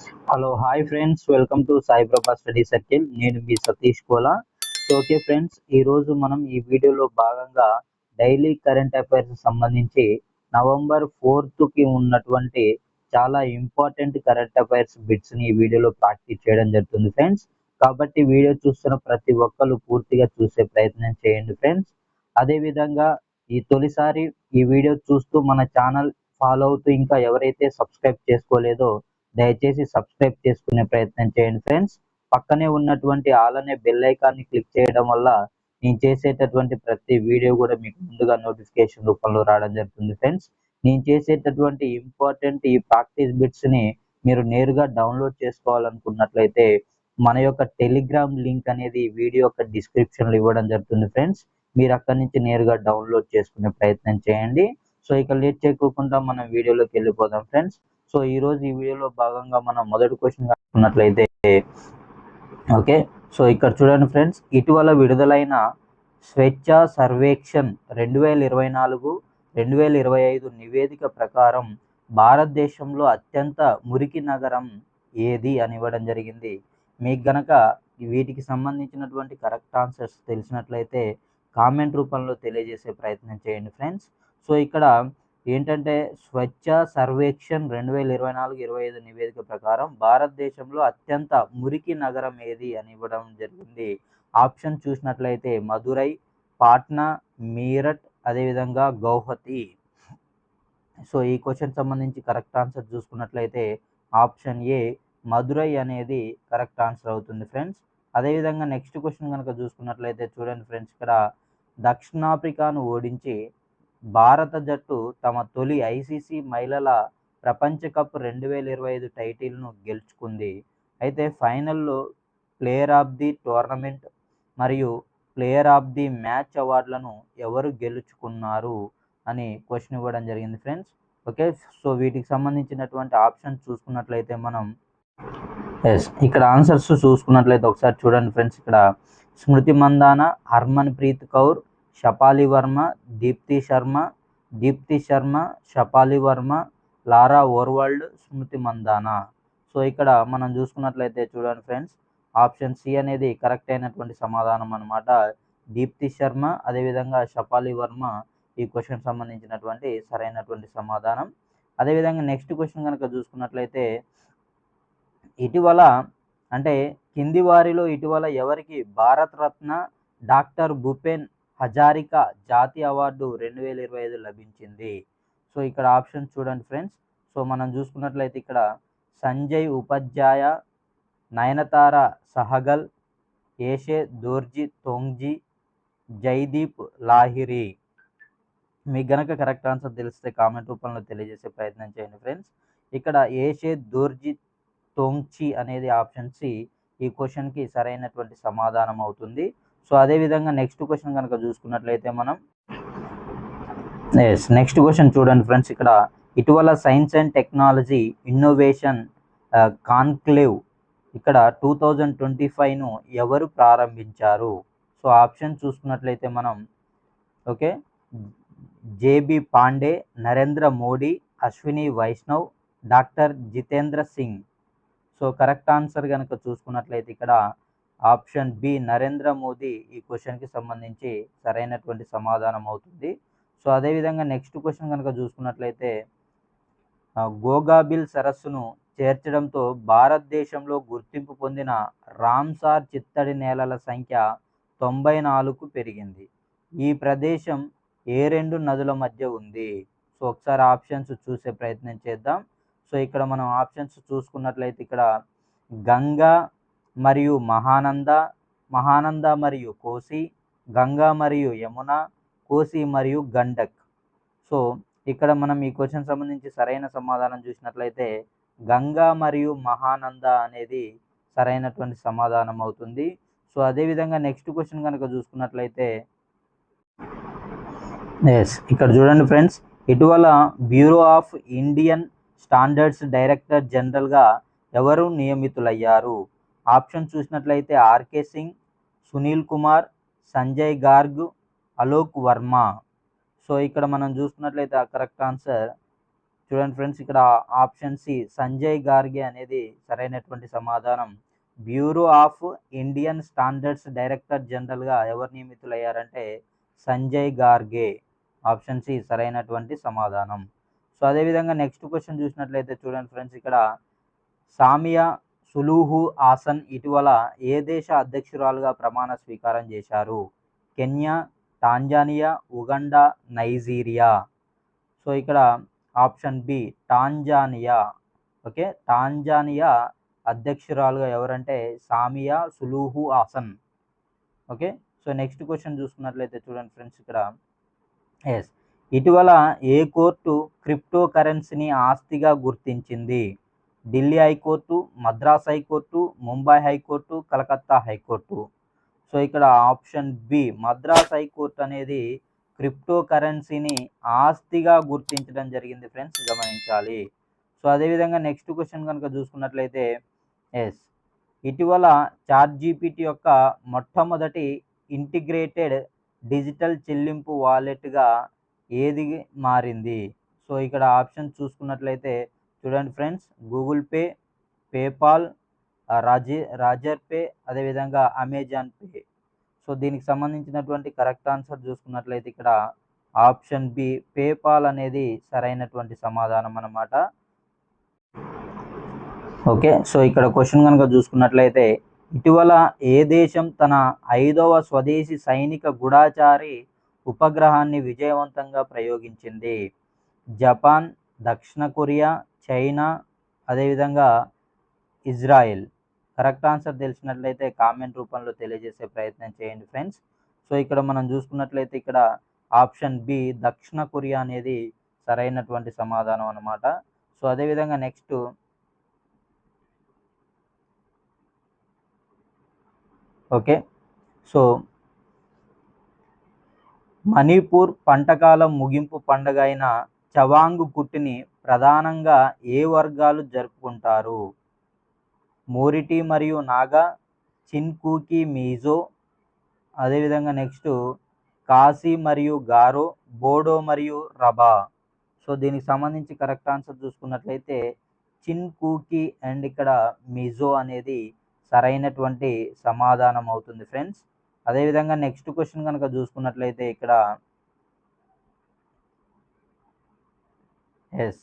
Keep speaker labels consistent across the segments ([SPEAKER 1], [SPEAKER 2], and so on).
[SPEAKER 1] Hello hi friends welcome to Saiprabha study circle నేను మీ Satish Kola. So okay friends ఈ రోజు మనం ఈ వీడియోలో భాగంగా డైలీ కరెంట్ అఫైర్స్ సంబంధించి నవంబర్ ఫోర్త్కి ఉన్నటువంటి చాలా ఇంపార్టెంట్ కరెంట్ అఫైర్స్ బిట్స్ని ఈ వీడియోలో ప్రాక్టీస్ చేయడం జరుగుతుంది ఫ్రెండ్స్ కాబట్టి వీడియో చూస్తున్న ప్రతి ఒక్కరు పూర్తిగా చూసే ప్రయత్నం చేయండి ఫ్రెండ్స్ అదేవిధంగా ఈ తొలిసారి ఈ వీడియో చూస్తూ మన ఛానల్ ఫాలో అవుతూ ఇంకా ఎవరైతే సబ్స్క్రైబ్ చేసుకోలేదో దయచేసి సబ్స్క్రైబ్ చేసుకునే ప్రయత్నం చేయండి ఫ్రెండ్స్. పక్కనే ఉన్నటువంటి ఆల్ అనే బెల్ ఐకాన్ని క్లిక్ చేయడం వల్ల నేను చేసేటటువంటి ప్రతి వీడియో కూడా మీకు ముందుగా నోటిఫికేషన్ రూపంలో రావడం జరుగుతుంది ఫ్రెండ్స్. నేను చేసేటటువంటి ఇంపార్టెంట్ ఈ ప్రాక్టీస్ బిట్స్ని మీరు నేరుగా డౌన్లోడ్ చేసుకోవాలనుకున్నట్లయితే మన యొక్క టెలిగ్రామ్ లింక్ అనేది వీడియో యొక్క డిస్క్రిప్షన్లో ఇవ్వడం జరుగుతుంది ఫ్రెండ్స్. మీరు అక్కడి నుంచి నేరుగా డౌన్లోడ్ చేసుకునే ప్రయత్నం చేయండి. సో ఇక లేట్ చేయకుండా మనం వీడియోలోకి వెళ్ళిపోదాం ఫ్రెండ్స్. సో ఈ రోజు ఈ వీడియోలో భాగంగా మనం మొదటి క్వశ్చన్ కనుక్కున్నట్లయితే ఓకే? సో ఇక్కడ చూడండి ఫ్రెండ్స్ ఇటీవల విడుదలైన స్వేచ్ఛ సర్వేక్షన్ రెండు వేల ఇరవై నాలుగు రెండు వేల ఇరవై ఐదు నివేదిక ప్రకారం భారతదేశంలో అత్యంత మురికి నగరం ఏది అని ఇవ్వడం జరిగింది. మీకు గనక వీటికి సంబంధించినటువంటి కరెక్ట్ ఆన్సర్స్ తెలిసినట్లయితే కామెంట్ రూపంలో తెలియజేసే ప్రయత్నం చేయండి ఫ్రెండ్స్ సో ఇక్కడ ఏంటంటే స్వచ్ఛ సర్వేక్షణ్ రెండు వేల ఇరవై నాలుగు ఇరవై ఐదు నివేదిక ప్రకారం భారతదేశంలో అత్యంత మురికి నగరం ఏది అని ఇవ్వడం జరిగింది. ఆప్షన్ చూసినట్లయితే మధురై పాట్నా మీరట్ అదేవిధంగా గౌహతి. సో ఈ క్వశ్చన్ సంబంధించి కరెక్ట్ ఆన్సర్ చూసుకున్నట్లయితే ఆప్షన్ ఏ మధురై అనేది కరెక్ట్ ఆన్సర్ అవుతుంది ఫ్రెండ్స్. అదేవిధంగా నెక్స్ట్ క్వశ్చన్ కనుక చూసుకున్నట్లయితే చూడండి ఫ్రెండ్స్ ఇక్కడ దక్షిణాఫ్రికాను ఓడించి భారత జట్టు తమ తొలి ఐసీసీ మహిళల ప్రపంచ కప్ రెండు వేల ఇరవై ఐదు టైటిల్ను గెలుచుకుంది. అయితే ఫైనల్లో ప్లేయర్ ఆఫ్ ది టోర్నమెంట్ మరియు ప్లేయర్ ఆఫ్ ది మ్యాచ్ అవార్డులను ఎవరు గెలుచుకున్నారు అని క్వశ్చన్ ఇవ్వడం జరిగింది ఫ్రెండ్స్. ఓకే సో వీటికి సంబంధించినటువంటి ఆప్షన్ చూసుకున్నట్లయితే మనం ఎస్ ఇక్కడ ఆన్సర్స్ చూసుకున్నట్లయితే ఒకసారి చూడండి ఫ్రెండ్స్. ఇక్కడ Smriti Mandhana Harmanpreet Kaur Shafali Verma Deepti Sharma Deepti Sharma Shafali Verma Laura Wolvaardt Smriti Mandhana. So ఇక్కడ మనం చూసుకున్నట్లయితే చూడండి ఫ్రెండ్స్ ఆప్షన్ సి అనేది కరెక్ట్ అయినటువంటి సమాధానం అనమాట దీప్తి శర్మ అదేవిధంగా షపాలి వర్మ ఈ క్వశ్చన్ సంబంధించినటువంటి సరైనటువంటి సమాధానం. అదేవిధంగా నెక్స్ట్ క్వశ్చన్ కనుక చూసుకున్నట్లయితే ఇటీవల అంటే కింది వారిలో ఇటీవల ఎవరికి భారతరత్న డాక్టర్ భూపేన్ హజారికా జాతీయ అవార్డు రెండు వేల ఇరవై ఐదు లభించింది. సో ఇక్కడ ఆప్షన్ చూడండి ఫ్రెండ్స్. సో మనం చూసుకున్నట్లయితే ఇక్కడ సంజయ్ ఉపాధ్యాయ నయనతార సహగల్ ఏషే దోర్జీ తోంగ్జీ జైదీప్ లాహిరి. మీకు గనక కరెక్ట్ ఆన్సర్ తెలిస్తే కామెంట్ రూపంలో తెలియజేసే ప్రయత్నం చేయండి ఫ్రెండ్స్. ఇక్కడ ఏషే దోర్జీ తోంగ్చి అనేది ఆప్షన్ సి ఈ క్వశ్చన్కి సరైనటువంటి సమాధానం అవుతుంది. సో అదేవిధంగా నెక్స్ట్ క్వశ్చన్ కనుక చూసుకున్నట్లయితే మనం ఎస్ నెక్స్ట్ క్వశ్చన్ చూడండి ఫ్రెండ్స్ ఇక్కడ ఇటీవల science and technology innovation conclave ఇక్కడ టూ థౌజండ్ ట్వంటీ ఫైవ్ను ఎవరు ప్రారంభించారు? సో ఆప్షన్ చూసుకున్నట్లయితే మనం okay JB Pandey Narendra Modi Ashwini Vaishnaw doctor Jitendra Singh. So correct answer కనుక చూసుకున్నట్లయితే ఇక్కడ ఆప్షన్ బి నరేంద్ర మోదీ ఈ క్వశ్చన్కి సంబంధించి సరైనటువంటి సమాధానం అవుతుంది. సో అదేవిధంగా నెక్స్ట్ క్వశ్చన్ కనుక చూసుకున్నట్లయితే గోగాబిల్ సరస్సును చేర్చడంతో భారతదేశంలో గుర్తింపు పొందిన రామ్సార్ చిత్తడి నేలల సంఖ్య తొంభై నాలుగు పెరిగింది. ఈ ప్రదేశం ఏ రెండు నదుల మధ్య ఉంది? సో ఒకసారి ఆప్షన్స్ చూసే ప్రయత్నం చేద్దాం. సో ఇక్కడ మనం ఆప్షన్స్ చూసుకున్నట్లయితే ఇక్కడ గంగా మరియు మహానంద మహానంద మరియు కోసి గంగా మరియు యమున కోసి మరియు గండక్. సో ఇక్కడ మనం ఈ క్వశ్చన్ సంబంధించి సరైన సమాధానం చూసినట్లయితే గంగా మరియు మహానంద అనేది సరైనటువంటి సమాధానం అవుతుంది. సో అదేవిధంగా నెక్స్ట్ క్వశ్చన్ కనుక చూసుకున్నట్లయితే ఎస్ ఇక్కడ చూడండి ఫ్రెండ్స్ ఇటీవల bureau of Indian standards director జనరల్గా ఎవరు నియమితులయ్యారు? ఆప్షన్ చూసినట్లయితే ఆర్కే సింగ్ సునీల్ కుమార్ సంజయ్ గార్గ్ అలోక్ వర్మ. సో ఇక్కడ మనం చూసుకున్నట్లయితే కరెక్ట్ ఆన్సర్. చూడండి ఫ్రెండ్స్ ఇక్కడ ఆప్షన్ సి సంజయ్ గార్గే అనేది సరైనటువంటి సమాధానం. Bureau of Indian standards director జనరల్గా ఎవరు నియమితులయ్యారంటే సంజయ్ గార్గే. ఆప్షన్ సి సరైనటువంటి సమాధానం. సో అదేవిధంగా నెక్స్ట్ క్వశ్చన్ చూసినట్లయితే చూడండి ఫ్రెండ్స్ ఇక్కడ సామియా సులూహు ఆసన్ ఇటీవల ఏ దేశ అధ్యక్షురాలుగా ప్రమాణ స్వీకారం చేశారు? Kenya Tanzania Uganda Nigeria. So ఇక్కడ option B Tanzania. Okay? Tanzania అధ్యక్షురాలుగా ఎవరంటే Samia Suluhu Hassan. Okay? So next question చూసుకున్నట్లయితే చూడండి ఫ్రెండ్స్ ఇక్కడ. ఎస్. ఇటీవల ఏ కోర్టు క్రిప్టో కరెన్సీని ఆస్తిగా గుర్తించింది? Delhi high court Madras high court Mumbai high court Calcutta high court. So ఇక్కడ option B Madras high court అనేది క్రిప్టో కరెన్సీని ఆస్తిగా గుర్తించడం జరిగింది ఫ్రెండ్స్ గమనించాలి. సో అదేవిధంగా నెక్స్ట్ క్వశ్చన్ కనుక చూసుకున్నట్లయితే ఎస్ ఇటీవల చాట్ జీపీటీ యొక్క మొట్టమొదటి ఇంటిగ్రేటెడ్ డిజిటల్ చెల్లింపు వాలెట్గా ఏది మారింది? సో ఇక్కడ ఆప్షన్ చూసుకున్నట్లయితే చూడండి ఫ్రెండ్స్ గూగుల్ పే పేపాల్ రాజే రాజర్ పే అదేవిధంగా అమెజాన్ పే. సో దీనికి సంబంధించినటువంటి కరెక్ట్ ఆన్సర్ చూసుకున్నట్లయితే ఇక్కడ ఆప్షన్ బి పేపాల్ అనేది సరైనటువంటి సమాధానం అన్నమాట. ఓకే సో ఇక్కడ క్వశ్చన్ కనుక చూసుకున్నట్లయితే ఇటీవల ఏ దేశం తన ఐదవ స్వదేశీ సైనిక గూఢాచారి ఉపగ్రహాన్ని విజయవంతంగా ప్రయోగించింది? జపాన్ దక్షిణ కొరియా చైనా అదేవిధంగా ఇజ్రాయెల్. కరెక్ట్ ఆన్సర్ తెలిసినట్లయితే కామెంట్ రూపంలో తెలియజేసే ప్రయత్నం చేయండి ఫ్రెండ్స్. సో ఇక్కడ మనం చూసుకున్నట్లయితే ఇక్కడ ఆప్షన్ బి దక్షిణ కొరియా అనేది సరైనటువంటి సమాధానం అన్నమాట. సో అదేవిధంగా నెక్స్ట్ ఓకే. సో మణిపూర్ పంటకాలం ముగింపు పండగ అయిన చవాంగ్ కుట్టిని ప్రధానంగా ఏ వర్గాలు జరుపుకుంటారు? మోరిటి మరియు నాగా చిన్కూకి మీజో అదేవిధంగా నెక్స్ట్ కాశీ మరియు గారో బోడో మరియు రబా. సో దీనికి సంబంధించి కరెక్ట్ ఆన్సర్ చూసుకున్నట్లయితే చిన్కూకి అండ్ ఇక్కడ మిజో అనేది సరైనటువంటి సమాధానం అవుతుంది ఫ్రెండ్స్. అదేవిధంగా నెక్స్ట్ క్వశ్చన్ కనుక చూసుకున్నట్లయితే ఇక్కడ ఎస్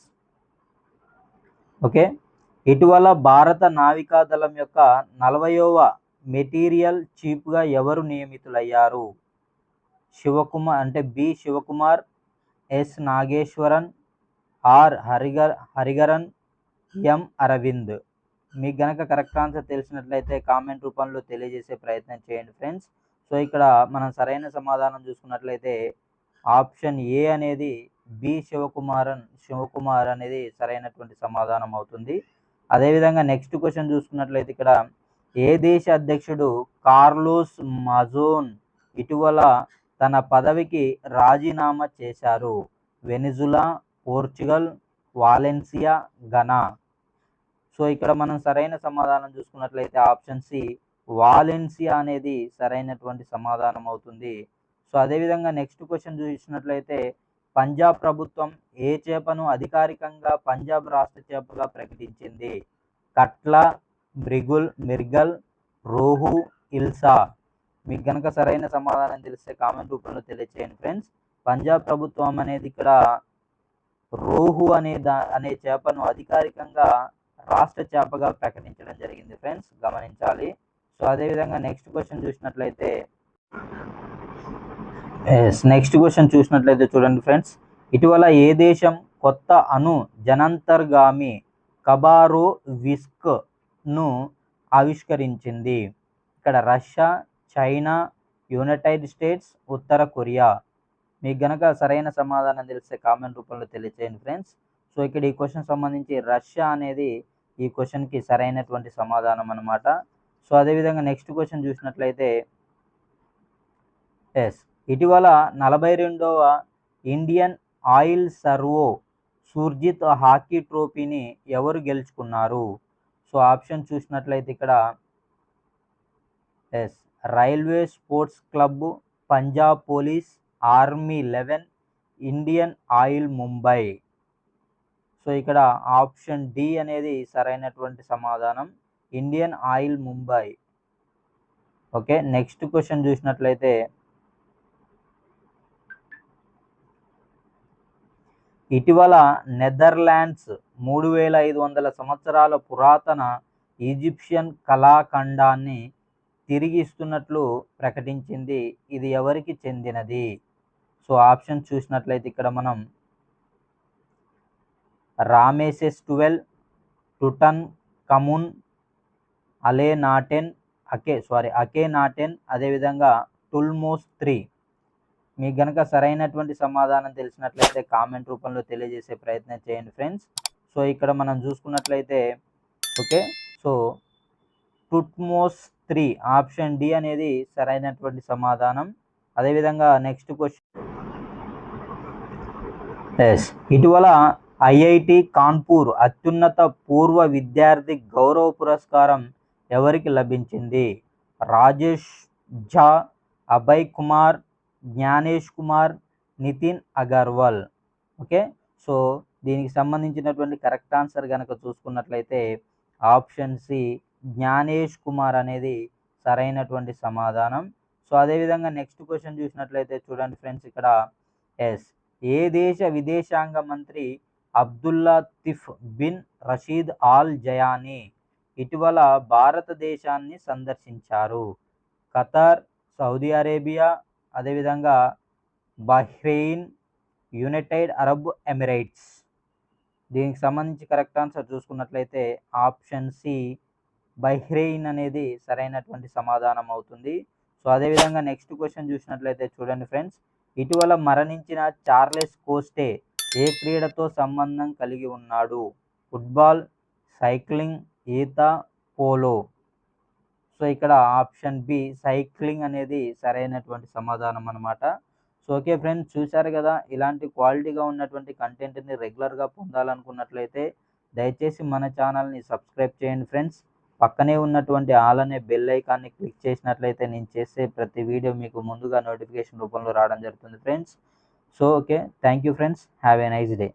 [SPEAKER 1] ఓకే ఇటీవల భారత నావికా దళం యొక్క నలభైవ మెటీరియల్ చీఫ్గా ఎవరు నియమితులయ్యారు? శివకుమార్ అంటే B. Shivakumar S. Nageswaran R. హరిగర్ Hariharan M. Arvind. మీకు గనక కరెక్ట్ ఆన్సర్ తెలిసినట్లయితే కామెంట్ రూపంలో తెలియజేసే ప్రయత్నం చేయండి ఫ్రెండ్స్ సో ఇక్కడ మనం సరైన సమాధానం చూసుకున్నట్లయితే ఆప్షన్ ఏ అనేది బి శివకుమారన్ శివకుమార్ అనేది సరైనటువంటి సమాధానం అవుతుంది. అదేవిధంగా నెక్స్ట్ క్వశ్చన్ చూసుకున్నట్లయితే ఇక్కడ ఏ దేశ అధ్యక్షుడు కార్లోస్ మజోన్ ఇటీవల తన పదవికి రాజీనామా చేశారు? Venezuela Portugal Valencia Ghana? So ఇక్కడ మనం సరైన సమాధానం చూసుకున్నట్లయితే ఆప్షన్ సి వాలెన్సియా అనేది సరైనటువంటి సమాధానం అవుతుంది. సో అదేవిధంగా నెక్స్ట్ క్వశ్చన్ చూసినట్లయితే పంజాబ్ ప్రభుత్వం ఏ చేపను అధికారికంగా పంజాబ్ రాష్ట్ర చేపగా ప్రకటించింది? కట్ల బ్రిగుల్ మిర్గల్ రోహు ఇల్సా. మీకు కనుక సరైన సమాధానం తెలిస్తే కామెంట్ రూపంలో తెలియచేయండి ఫ్రెండ్స్. పంజాబ్ ప్రభుత్వం అనేది ఇక్కడ రోహు అనే దా అనే చేపను అధికారికంగా రాష్ట్ర చేపగా ప్రకటించడం జరిగింది ఫ్రెండ్స్. గమనించాలి. సో అదేవిధంగా నెక్స్ట్ క్వశ్చన్ చూసినట్లయితే ఎస్ నెక్స్ట్ క్వశ్చన్ చూసినట్లయితే చూడండి ఫ్రెండ్స్ ఇటీవల ఏ దేశం కొత్త అణు జనంతర్గామి కబారో విస్క్ను ఆవిష్కరించింది? ఇక్కడ రష్యా చైనా యునైటెడ్ స్టేట్స్ ఉత్తర కొరియా. మీకు గనక సరైన సమాధానం తెలిస్తే కామెంట్ రూపంలో తెలియచేయండి ఫ్రెండ్స్ సో ఇక్కడ ఈ క్వశ్చన్ సంబంధించి రష్యా అనేది ఈ క్వశ్చన్కి సరైనటువంటి సమాధానం అనమాట సో అదేవిధంగా నెక్స్ట్ క్వశ్చన్ చూసినట్లయితే ఎస్ ఇటీవల నలభై రెండవ Indian Oil Servo Surjit hockey ట్రోఫీని ఎవరు గెలుచుకున్నారు? సో ఆప్షన్ చూసినట్లయితే ఇక్కడ yes railway sports club Punjab police army eleven Indian Oil Mumbai. So ఇక్కడ ఆప్షన్ డి అనేది సరైనటువంటి సమాధానం. Indian Oil Mumbai. Okay next question చూసినట్లయితే ఇటీవల నెదర్లాండ్స్ మూడు వేల ఐదు వందల సంవత్సరాల పురాతన ఈజిప్షియన్ కళాఖండాన్ని తిరిగి ఇస్తున్నట్లు ప్రకటించింది. ఇది ఎవరికి చెందినది? సో ఆప్షన్ చూసినట్లయితే ఇక్కడ మనం రామేసెస్ ట్వెల్వ్ టుటన్ కమున్ అలే నాటెన్ అకే సారీ అకే నాటెన్ అదేవిధంగా టుల్మోస్ త్రీ. మీకు గనక సరైనటువంటి సమాధానం తెలిసినట్లయితే కామెంట్ రూపంలో తెలియజేసే ప్రయత్నం చేయండి ఫ్రెండ్స్ సో ఇక్కడ మనం చూసుకున్నట్లయితే okay so Thutmose three option D అనేది సరైనటువంటి సమాధానం. అదేవిధంగా నెక్స్ట్ క్వశ్చన్ ఎస్ ఇటీవల ఐఐటి కాన్పూర్ అత్యున్నత పూర్వ విద్యార్థి గౌరవ పురస్కారం ఎవరికి లభించింది? రాజేష్ ఝా అభయ్ కుమార్ జ్ఞానేష్ కుమార్ నితిన్ అగర్వాల్. ఓకే? సో దీనికి సంబంధించినటువంటి కరెక్ట్ ఆన్సర్ కనుక చూసుకున్నట్లయితే ఆప్షన్ సి జ్ఞానేష్ కుమార్ అనేది సరైనటువంటి సమాధానం. సో అదేవిధంగా నెక్స్ట్ క్వశ్చన్ చూసినట్లయితే చూడండి ఫ్రెండ్స్ ఇక్కడ ఎస్. ఏ దేశ విదేశాంగ మంత్రి Abdullatif bin Rashid Al Zayani ఇటీవల భారతదేశాన్ని సందర్శించారు? ఖతార్ సౌదీ అరేబియా అదేవిధంగా బహ్రెయిన్ యునైటెడ్ అరబ్ ఎమిరేట్స్. దీనికి సంబంధించి కరెక్ట్ ఆన్సర్ చూసుకున్నట్లయితే ఆప్షన్ సి బహ్రెయిన్ అనేది సరైనటువంటి సమాధానం అవుతుంది. సో అదేవిధంగా నెక్స్ట్ క్వశ్చన్ చూసినట్లయితే చూడండి ఫ్రెండ్స్. ఇటీవల మరణించిన చార్లెస్ కోస్టే ఏ క్రీడతో సంబంధం కలిగి ఉన్నాడు? ఫుట్బాల్ సైక్లింగ్ ఈత పోలో. సో ఇక్కడ ఆప్షన్ బి సైక్లింగ్ అనేది సరైనటువంటి సమాధానం అనమాట సో ఓకే ఫ్రెండ్స్ చూశారు కదా ఇలాంటి క్వాలిటీగా ఉన్నటువంటి కంటెంట్ని రెగ్యులర్గా పొందాలనుకున్నట్లయితే దయచేసి మన ఛానల్ని సబ్స్క్రైబ్ చేయండి ఫ్రెండ్స్. పక్కనే ఉన్నటువంటి ఆల్ అనే బెల్ ఐకాన్ని క్లిక్ చేసినట్లయితే నేను చేసే ప్రతి వీడియో మీకు ముందుగా నోటిఫికేషన్ రూపంలో రావడం జరుగుతుంది friends. So okay thank you friends. Have a nice day.